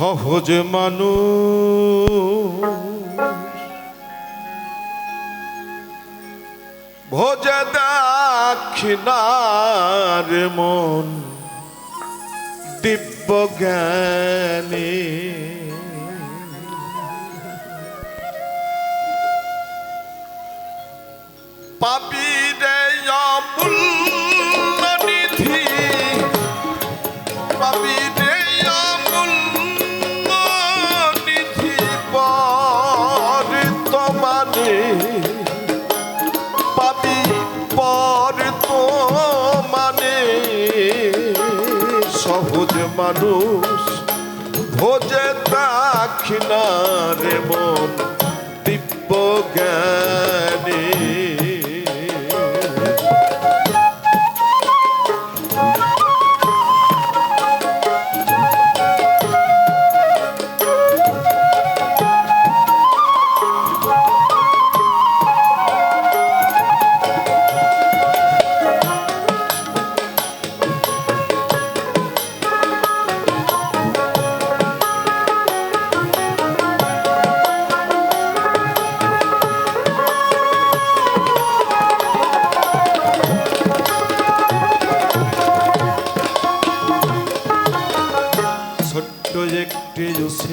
সহজ মানুষ। ভোজে দাক্ষিণার মন দিব্য জ্ঞানী।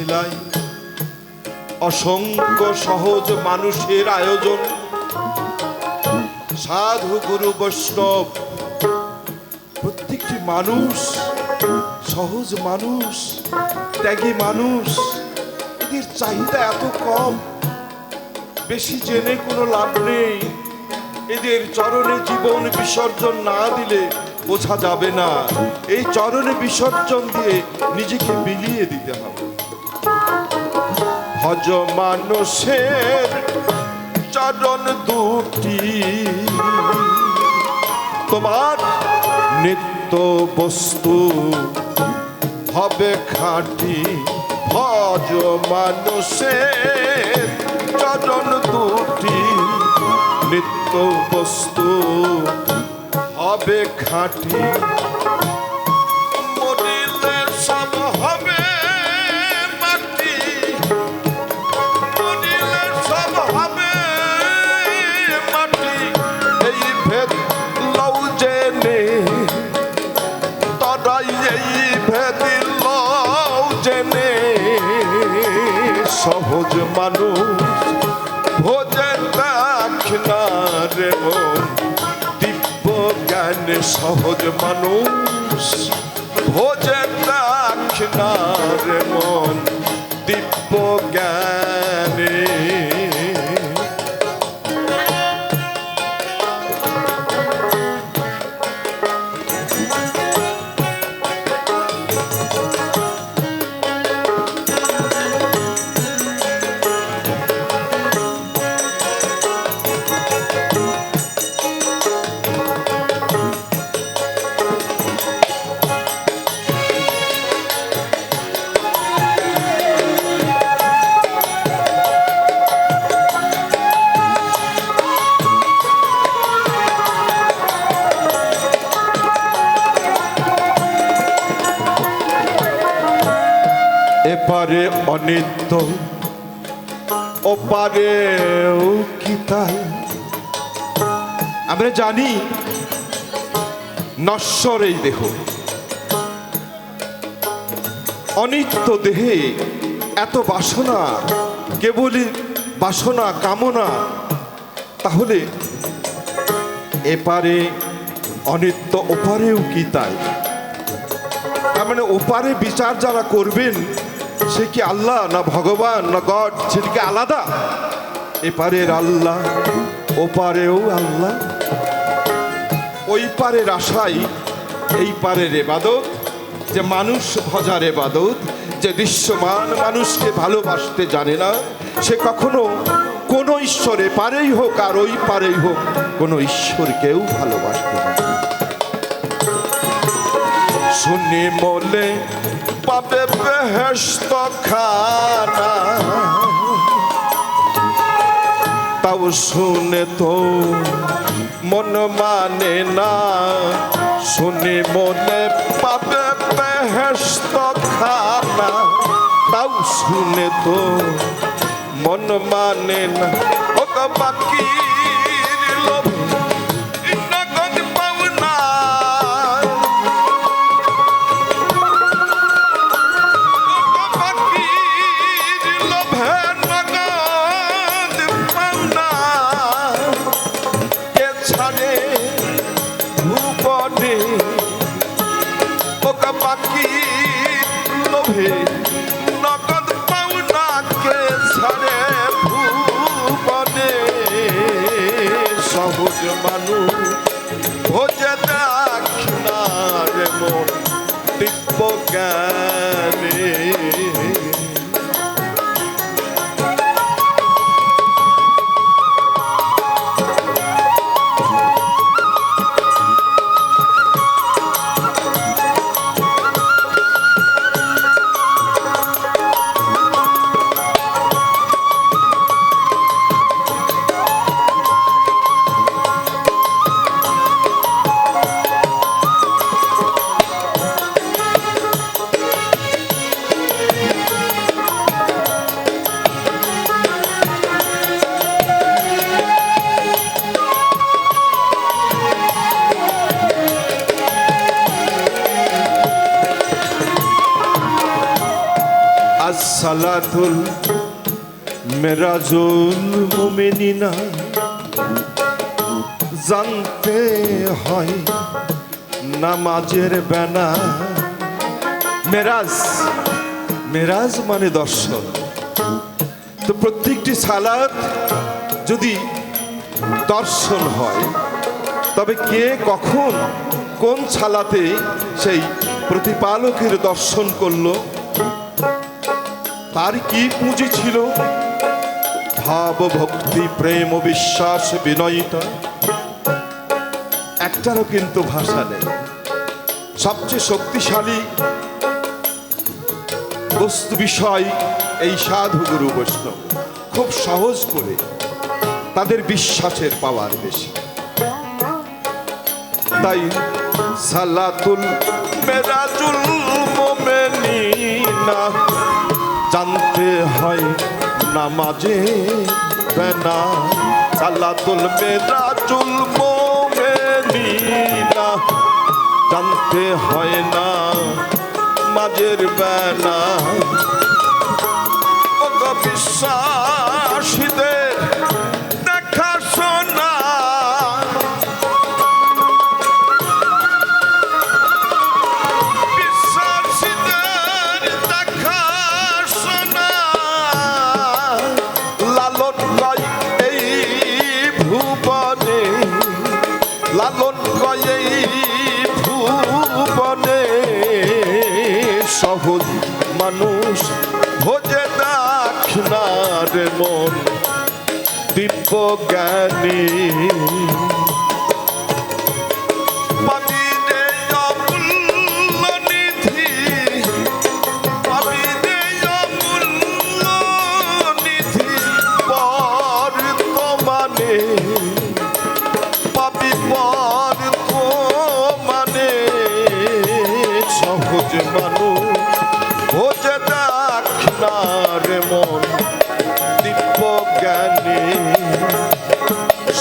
সেলাই অসংখ্য সহজ মানুষের আয়োজন। সাধু গুরু বৈষ্ণব। প্রত্যেকটি মানুষ সহজ মানুষ, ত্যাগী মানুষ। এদের চাহিদা এত কম। বেশি জেনে কোনো লাভ নেই। এদের চরণে জীবন বিসর্জন না দিলে বোঝা যাবে না। এই চরণে বিসর্জন দিয়ে নিজেকে মিলিয়ে দিতে হবে। হজ মানুষের চরণ দুটি। তোমার নিত্য বস্তু হবে খাঁটি। ভজ মানুষের চরণ দুটি, নিত্য বস্তু হবে খাঁটি। সহজ মানুষ ভোজন রে মন দিব্য জ্ঞান সহজ মানুষ ভোজন রে মন। এপারে অনিত্য তাই আমরা জানি নশ্বর এই দেহ। অনিত্য দেহে এত বাসনা, কেবলই বাসনা, কামনা। তাহলে এপারে অনিত্য ওপারেও কি তাই তার মানে ওপারে বিচার যারা করবেন সে কি আল্লাহ না ভগবান না গড? সেটিকে আলাদা? এপারের আল্লাহ, ওপারেও আল্লাহ। ওই পারের আশাই, এই পারের এবাদত, যে মানুষ ভজার এবাদত, যে দৃশ্যমান মানুষকে ভালোবাসতে জানে না, সে কখনো কোনো ঈশ্বরে পারেই হোক আর ওই পারেই হোক, কোনো ঈশ্বরকেও ভালোবাসতে। শুনি মনে পাবে বেহেস্ত খানা। তাও শুনে তো মন মানে না। শুনি মনে পাবে বেহেস্ত খানা। তাও শুনে তো মন মানে না। ও গো পাখি লোভে নগদ পাওনা কে ছাড়ে ভুবনে। সহজ মানুষ ভোজে দেখ না রে মন দিব্য জ্ঞানে আসসালাতুল মেরাজুল মুমিনিনা জানতে হয় নামাজের বেনা মেরাজ মেরাজ মানে দর্শন। তো প্রত্যেকটি সালাত যদি দর্শন হয়, তবে কে কখন কোন ছালাতে সেই প্রতিপালকের দর্শন করল? তার কি পুঁজি ছিল? ভাব ভক্তি প্রেম, বিশ্বাস, বিনয়িতা। একটারও কিন্তু ভাষা নেই। সবচেয়ে শক্তিশালী বস্তু বিষয় এই সাধু গুরু বৈষ্ণব। খুব সহজ করে তাদের বিশ্বাসের পাওয়ার বেশি। তাই সালাতুল মেরাজুল মোমেনিনা জানতে হয় নামাজে বেনা সালাতুল চুলবো মোমেনিনা। জানতে হয় না মাঝের বেনা। ও দেখ না রে মন দিব্য জ্ঞানী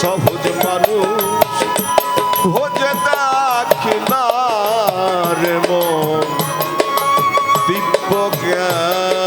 সহজ মানুষ। ভোজে দাখিলার মন। দিব্য জ্ঞান।